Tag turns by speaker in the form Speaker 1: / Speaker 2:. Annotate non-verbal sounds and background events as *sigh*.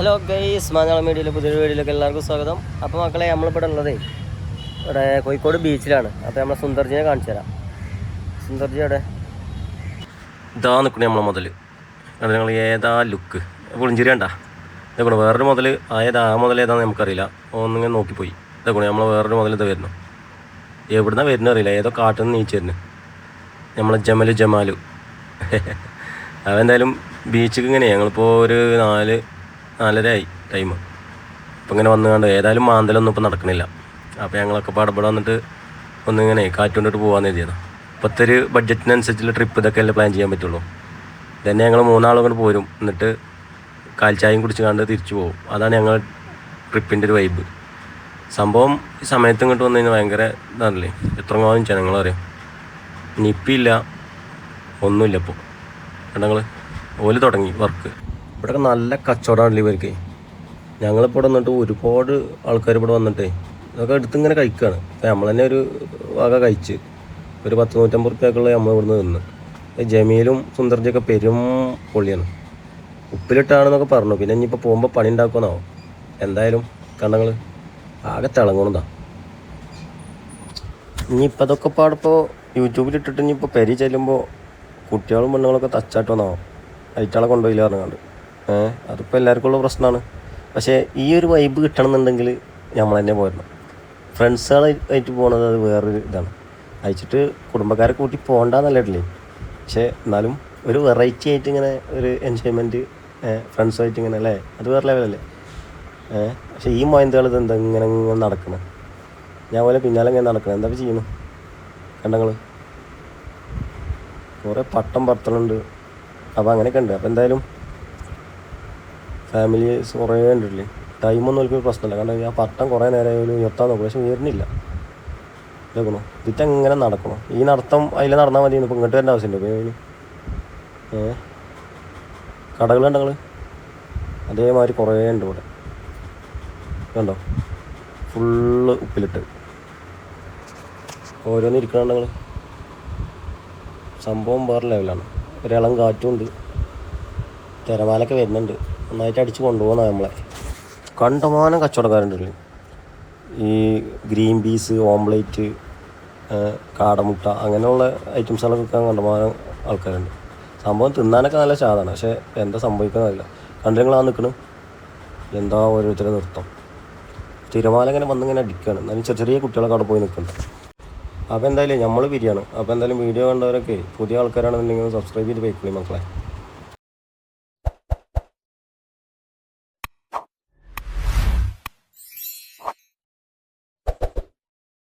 Speaker 1: Hello guys Malayalam മീഡിയയിലെ പുതിയൊരു വീഡിയോയിലേക്ക് എല്ലാവർക്കും സ്വാഗതം. അപ്പോൾ മക്കളെ നമ്മളിവിടെ ഉള്ളതേ ഇവിടെ കോഴിക്കോട് ബീച്ചിലാണ് അപ്പോൾ നമ്മൾ സുന്ദർജിനെ കാണിച്ചു തരാം സുന്ദർജി അവിടെ ഇതാ നിൽക്കണേ നമ്മളെ മുതൽ അത് ഞങ്ങൾ ഏതാ ലുക്ക് പുളിഞ്ചിരി കണ്ട? ഇതൊക്കെ വേറൊരു മുതൽ ആയതാ മുതൽ ഏതാണെന്ന് നമുക്കറിയില്ല. ഒന്നിങ്ങനെ നോക്കിപ്പോയി. ഇതൊക്കെ നമ്മൾ വേറൊരു മുതൽ ഇത് വരുന്നു. എവിടുന്നാ വരുന്ന അറിയില്ല. ഏതോ കാട്ടിൽ നിന്ന് നീച്ച് നമ്മളെ ജമൽ ജമാലു. *laughs* അതെന്തായാലും ബീച്ചിൽ ഇങ്ങനെ ഞങ്ങളിപ്പോൾ ഒരു നാല് നാലര ആയി ടൈം അപ്പോൾ ഇങ്ങനെ വന്നു കണ്ട് ഏതായാലും മാന്തലൊന്നും ഇപ്പോൾ നടക്കണില്ല. അപ്പോൾ ഞങ്ങളൊക്കെ പാടപ്പെടെ വന്നിട്ട് ഒന്നിങ്ങനെ കാറ്റുകൊണ്ടിട്ട് പോകാമെന്ന് എഴുതിയതാണ് ഇപ്പോഴത്തെ ഒരു ബഡ്ജറ്റിനനുസരിച്ചുള്ള ട്രിപ്പ് ഇതൊക്കെ അല്ലേ പ്ലാൻ ചെയ്യാൻ പറ്റുള്ളൂ. ഇതന്നെ ഞങ്ങൾ മൂന്നാളും കൊണ്ട് പോരും. എന്നിട്ട് കാൽച്ചായും കുടിച്ച് കണ്ട് തിരിച്ചു പോകും. അതാണ് ഞങ്ങൾ ട്രിപ്പിന്റെ ഒരു വൈബ് സംഭവം ഈ സമയത്ത് ഇങ്ങോട്ട് വന്നു കഴിഞ്ഞാൽ ഭയങ്കര ഇതാണല്ലേ? എത്രങ്ങാനും ജനങ്ങളറിയാം നിപ്പില്ല ഒന്നുമില്ല ഇപ്പോൾ ഞങ്ങൾ ഓൽ തുടങ്ങി വർക്ക് ഇവിടെ നല്ല കച്ചവടമാണല്ലോ ഇവർക്ക്. ഞങ്ങളിപ്പോൾ ഇവിടെ വന്നിട്ട് ഒരുപാട് ആൾക്കാർ ഇവിടെ വന്നിട്ടേ ഇതൊക്കെ എടുത്ത് ഇങ്ങനെ കഴിക്കുകയാണ് അപ്പോൾ നമ്മൾ തന്നെ ഒരു വക കഴിച്ച് ഒരു പത്ത് നൂറ്റമ്പത് റുപ്യക്കുള്ള നമ്മൾ ഇവിടുന്ന് നിന്ന് ജമീലും സുന്ദർജിയൊക്കെ പെരും പൊള്ളിയാണ്. ഉപ്പിലിട്ടാണെന്നൊക്കെ പറഞ്ഞു. പിന്നെ ഇനിയിപ്പോൾ പോകുമ്പോൾ പണി ഉണ്ടാക്കുമെന്നാവും എന്തായാലും കണ്ടങ്ങൾ ആകെ തിളങ്ങണതാ. ഇനിയിപ്പോൾ അതൊക്കെ പാടിപ്പോൾ യൂട്യൂബിൽ ഇട്ടിട്ട് ഇനിയിപ്പോൾ പെരി ചെല്ലുമ്പോൾ കുട്ടികളും പെണ്ണുങ്ങളൊക്കെ തച്ചാട്ടോന്നാവും അയറ്റാളെ കൊണ്ടുപോയില്ല പറഞ്ഞാണ്ട്. ഏഹ് അതിപ്പോൾ എല്ലാവർക്കും ഉള്ള പ്രശ്നമാണ് പക്ഷേ ഈ ഒരു വൈബ് കിട്ടണമെന്നുണ്ടെങ്കിൽ നമ്മൾ തന്നെ പോരണം. ഫ്രണ്ട്സുകളായിട്ട് പോകുന്നത് അത് വേറൊരു ഇതാണ്. അയച്ചിട്ട് കുടുംബക്കാരെ കൂട്ടി പോകണ്ടെന്നല്ലേ പക്ഷേ എന്നാലും ഒരു വെറൈറ്റി ആയിട്ട് ഇങ്ങനെ ഒരു എൻജോയ്മെന്റ് ഫ്രണ്ട്സുമായിട്ട് ഇങ്ങനെ അല്ലേ? അത് വേറെ ലെവലല്ലേ പക്ഷേ ഈ മൊയന്തകൾ ഇത് എന്താ ഇങ്ങനെ ഇങ്ങനെ നടക്കണം? ഞാൻ പോലെ പിന്നാലെ ഇങ്ങനെ നടക്കണം? എന്താ ചെയ്യുന്നു? കണ്ടങ്ങൾ കുറേ പട്ടം പറത്തലുണ്ട് അപ്പോൾ അങ്ങനെയൊക്കെ ഉണ്ട്. അപ്പോൾ എന്തായാലും ഫാമിലി കുറേ ഉണ്ടല്ലേ ടൈമൊന്നും എനിക്ക് പ്രശ്നമില്ല. കാരണം ആ പട്ടം കുറേ നേരം ഉയർത്താൻ നോക്കും. പക്ഷെ ഉയർന്നില്ല ഇതാക്കണോ? ഇതെങ്ങനെ നടക്കണം? ഈ നടത്തം അതിൽ നടന്നാൽ മതി ഇപ്പോൾ ഇങ്ങോട്ട് വരേണ്ട ആവശ്യമില്ല. ഇപ്പോൾ ഏ? കടകളുണ്ട് നിങ്ങൾ അതേമാതിരി കുറേ ഉണ്ട് ഇവിടെ. കണ്ടോ? ഫുള്ള് ഉപ്പിലിട്ട്. ഓരോന്ന് ഇരിക്കണുണ്ട് നിങ്ങൾ സംഭവം വേറെ ലെവലാണ് ഒരിളം കാറ്റുമുണ്ട് തിരമാലൊക്കെ വരുന്നുണ്ട്. നന്നായിട്ട് അടിച്ച് കൊണ്ടുപോകുന്ന നമ്മളെ. കണ്ടമാനം കച്ചവടക്കാരുണ്ടല്ലോ. ഈ ഗ്രീൻ പീസ് ഓംലേറ്റ് കാടമുട്ട അങ്ങനെയുള്ള ഐറ്റംസുകളൊക്കെ വിൽക്കാൻ കണ്ടമാനം ആൾക്കാരുണ്ട്. സംഭവം തിന്നാനൊക്കെ നല്ല സ്വാദാണ് പക്ഷേ എന്താ സംഭവിക്കുന്നതല്ല കണ്ടിങ്ങളാ നിൽക്കണം? എന്താ ഓരോരുത്തരുടെ നൃത്തം? തിരമാല ഇങ്ങനെ വന്നിങ്ങനെ അടിക്കുകയാണ് എന്നാലും ചെറിയ ചെറിയ കുട്ടികളൊക്കെ അവിടെ പോയി നിൽക്കുന്നുണ്ട്. അപ്പോൾ എന്തായാലും നമ്മൾ ബിരിയാണ് അപ്പോൾ എന്തായാലും വീഡിയോ കണ്ടവരൊക്കെ പുതിയ ആൾക്കാരാണെന്നുണ്ടെങ്കിൽ സബ്സ്ക്രൈബ് ചെയ്ത് പോയിക്കോളി മക്കളെ.